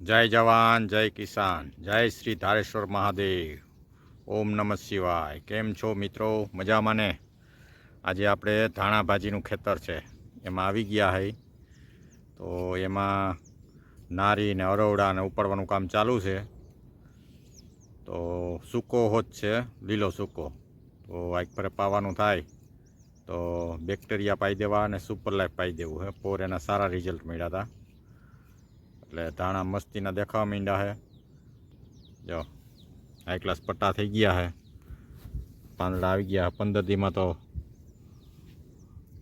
જય જવાન, જય કિસાન, જય શ્રી ધારેશ્વર મહાદેવ. ઓમ નમઃ શિવાય. કેમ છો મિત્રો? મજામાં ને? આજે આપણે ધાણા ભાજીનું ખેતર છે. એમાં આવી ગયા હઈ. તો એમાં નારી ને અરવડા ને ઉપાડવાનું કામ ચાલુ છે. તો સૂકો હોત છે, લીલો સૂકો. તો આગ પર પાવાનું થાય. તો બેક્ટેરિયા પાઈ દેવા અને સુપર લાઈફ પાઈ દેવું હે. પોર એના સારા રિઝલ્ટ મળ્યા હતા એટલે ધાણા મસ્તીના દેખાવા માંડ્યા છે. જો હાઈ ક્લાસ પટ્ટા થઈ ગયા છે. પાંદડા આવી ગયા પંદર દીમાં તો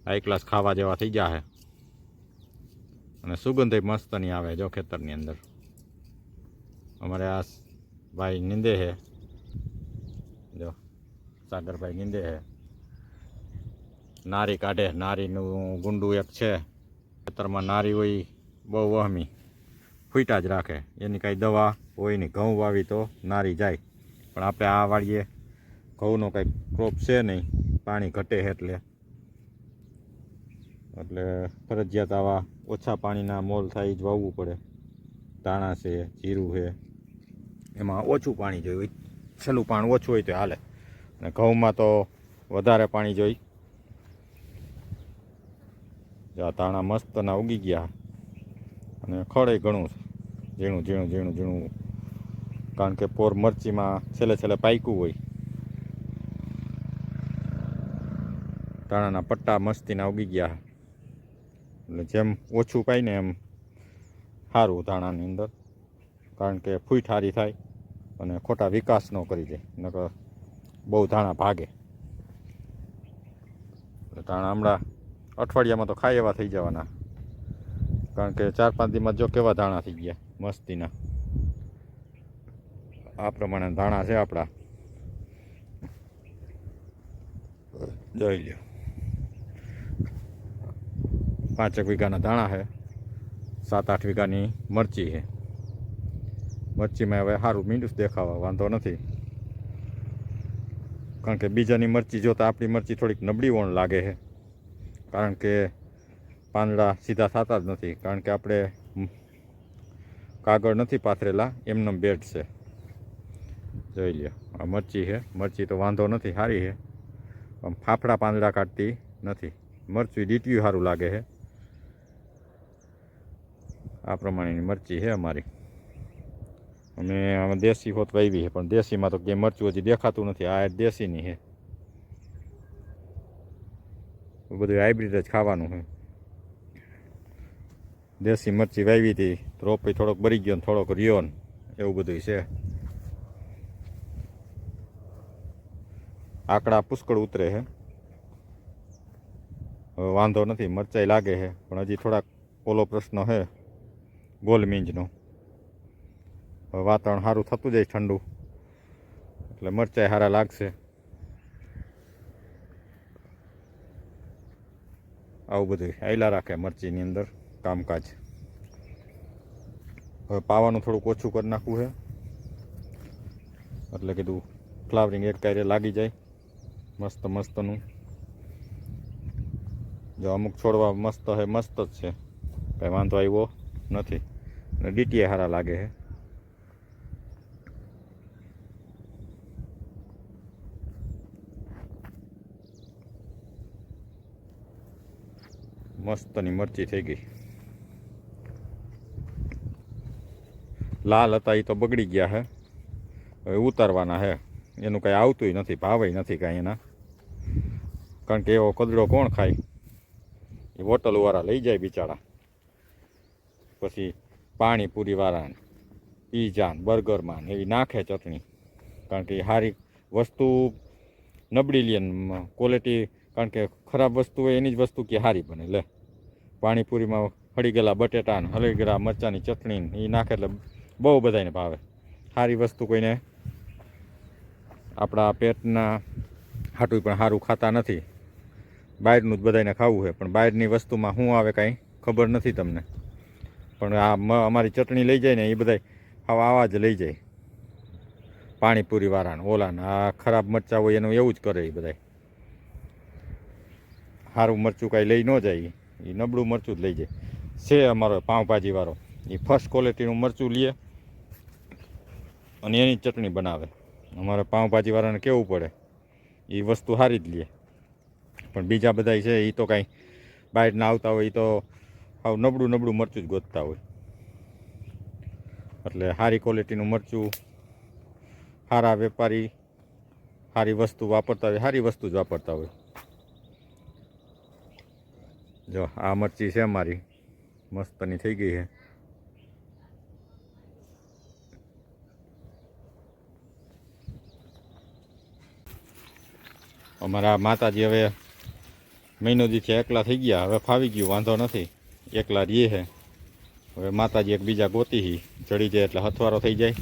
હાઈ ક્લાસ ખાવા જેવા થઈ ગયા છે. અને સુગંધ મસ્ત નહીં આવે જો ખેતરની અંદર. અમારે આ ભાઈ નીંદે છે. જો, સાગરભાઈ નીંદે છે. નારી કાઢે, નારીનું ગુંડું એક છે. ખેતરમાં નારી હોય બહુ વહમી. ફૂટા જ રાખે. એની કાંઈ દવા હોય નહીં, ઘઉં વાવી તો નારી જાય. પણ આપણે આ વાળીએ, ઘઉંનો કાંઈ ક્રોપ છે નહીં, પાણી ઘટે એટલે. એટલે ફરજિયાત આવા ઓછા પાણીના મોલ થાય જ વાવવું પડે. ધાણા છે, જીરું છે, એમાં ઓછું પાણી જોઈએ. છેલ્લું પાણી ઓછું હોય તો હાલે. અને ઘઉંમાં તો વધારે પાણી જોઈ. ધાણા મસ્તના ઉગી ગયા. અને ખડે ઘણું છે. ઝીણું ઝીણું ઝીણું ઝીણું. કારણ કે પોર મરચીમાં છેલ્લે છેલ્લે પાક્યું હોય. ધાણાના પટ્ટા મસ્તીના ઉગી ગયા. એટલે જેમ ઓછું પાય ને એમ સારું ધાણાની અંદર. કારણ કે ફૂઈ ઠારી થાય અને ખોટા વિકાસ ન કરી દે, નકર બહુ ધાણા ભાગે. ધાણા હમણાં અઠવાડિયામાં તો ખાય એવા થઈ જવાના. કારણ કે ચાર પાંચ દીમાં જો કેવા ધાણા થઈ ગયા. મસ્તીના. આ પ્રમાણે ધાણા છે આપણા. જોઈ લ્યો. પાંચેક વીઘાના ધાણા છે. સાત આઠ વીઘાની મરચી છે. મરચીમાં હવે સારું મીંડું દેખાવા, વાંધો નથી. કારણ કે બીજાની મરચી જોતા આપણી મરચી થોડીક નબળી વણ લાગે છે. કારણ કે પાંદડા સીધા થતા જ નથી. કારણ કે આપણે કાગળ નથી પાથરેલા એમનો બેડ છે. જોઈ લ્યો, આ મરચી છે. મરચી તો વાંધો નથી, સારી છે. આમ ફાફડા પાંદડા કાઢતી નથી. મરચી ડીટીયું સારું લાગે છે. આ પ્રમાણેની મરચી છે અમારી. અમે આમાં દેશી હોત વાવી છે, પણ દેશીમાં તો કે મરચું હજી દેખાતું નથી. આ દેશીની છે. બધું હાઇબ્રિડ જ ખાવાનું છે. દેશી મરચી વાવી હતી. તો રોપી થોડોક બરી ગયો ને થોડોક રહ્યો એવું બધું છે. આંકડા પુષ્કળ ઉતરે છે. હવે વાંધો નથી મરચાઈ લાગે છે, પણ હજી થોડાક ઓલો પ્રશ્ન છે ગોલમીંજનો હવે વાતાવરણ સારું થતું જાય ઠંડુ, એટલે મરચાઈ સારા લાગશે. આવું બધું આયલા રાખે મરચીની અંદર કામકાજ. હવે પાવાનું થોડુંક ઓછું કરી નાખવું છે. એટલે કીધું ફ્લાવરિંગ એક કાર્ય લાગી જાય. મસ્ત મસ્તનું. જો અમુક છોડવા મસ્ત છે મસ્ત જ છે. કાંઈ વાંધો આવ્યો નથી. અને ડીટીએ સારા લાગે છે મસ્તની મરચી થઈ ગઈ. લાલ હતા એ તો બગડી ગયા હે. હવે ઉતારવાના હે. એનું કાંઈ આવતું નથી ભાવે નથી કાંઈ એના. કારણ કે એવો કદડો કોણ ખાય? એ હોટલવાળા લઈ જાય બિચારા. પછી પાણીપુરીવાળાને પીઝા બર્ગરમાં એવી નાખે ચટણી. કારણ કે સારી વસ્તુ નબળી લે ક્વોલિટી કારણ કે ખરાબ વસ્તુ હોય એની જ વસ્તુ કે સારી બને. લે, પાણીપુરીમાં હળી ગયેલા બટેટા ને હળી ગયેલા મરચાંની ચટણી એ નાખે એટલે બહુ બધાને ભાવે. સારી વસ્તુ કોઈને આપણા પેટના હાટું પણ સારું ખાતા નથી. બહારનું જ બધાને ખાવું છે પણ બહારની વસ્તુમાં શું આવે કાંઈ ખબર નથી તમને. પણ આ અમારી ચટણી લઈ જાય ને એ બધા આવા આવા જ લઈ જાય. પાણીપુરીવાળાને ઓલાને, આ ખરાબ મરચાં હોય એનું એવું જ કરે એ બધા સારું મરચું કાંઈ લઈ ન જાય, એ નબળું મરચું જ લઈ જાય. છે અમારો પાઉંભાજીવાળો એ ફર્સ્ટ ક્વોલિટીનું મરચું લે અને એની ચટણી બનાવે. અમારે પાઉંભાજીવાળાને કેવું પડે? એ વસ્તુ સારી જ લે. પણ બીજા બધા છે એ તો કાંઈ બહારના આવતા હોય એ તો હાવ નબળું નબળું મરચું જ ગોતતા હોય. એટલે સારી ક્વોલિટીનું મરચું સારા વેપારી સારી વસ્તુ વાપરતા હોય સારી વસ્તુ જ વાપરતા હોય. જો, આ મરચી છે મારી મસ્તની થઈ ગઈ છે. અમારા માતાજી હવે મહિનો દીથી એકલા થઈ ગયા, હવે ફાવી ગયું, વાંધો નથી. એકલા રીએ હે. હવે માતાજી એક બીજા ગોતી હી, ચડી જાય એટલે હથવારો થઈ જાય.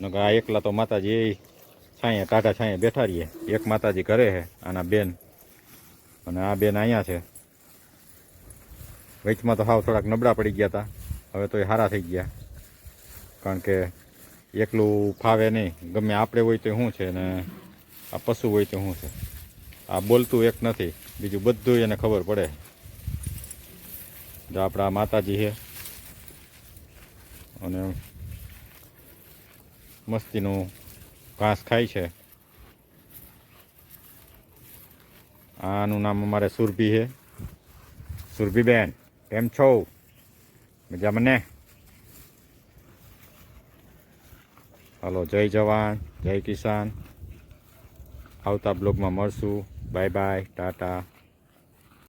નકર આ એકલા તો માતાજી એ છાંયે ટાટા છાંયે બેઠા રહીએ. એક માતાજી ઘરે છે આના બેન. અને આ બેન અહીંયા છે. વચમાં તો હાવ થોડાક નબળા પડી ગયા હતા હવે તો એ સારા થઈ ગયા. કારણ કે એકલું ફાવે નહીં. ગમે આપણે હોય તો શું છે ને આ પશુ હોય તો શું છે? આ બોલતું એક નથી, બીજું બધું એને ખબર પડે. જો આપણા માતાજી છે, અને મસ્તીનું ઘાસ ખાય છે. આનું નામ અમારે સુરભી છે. સુરભીબેન, કેમ છો? મજા મને હાલો, જય જવાન, જય કિસાન. આવતા બ્લોગમાં મળશું. Bye bye tata.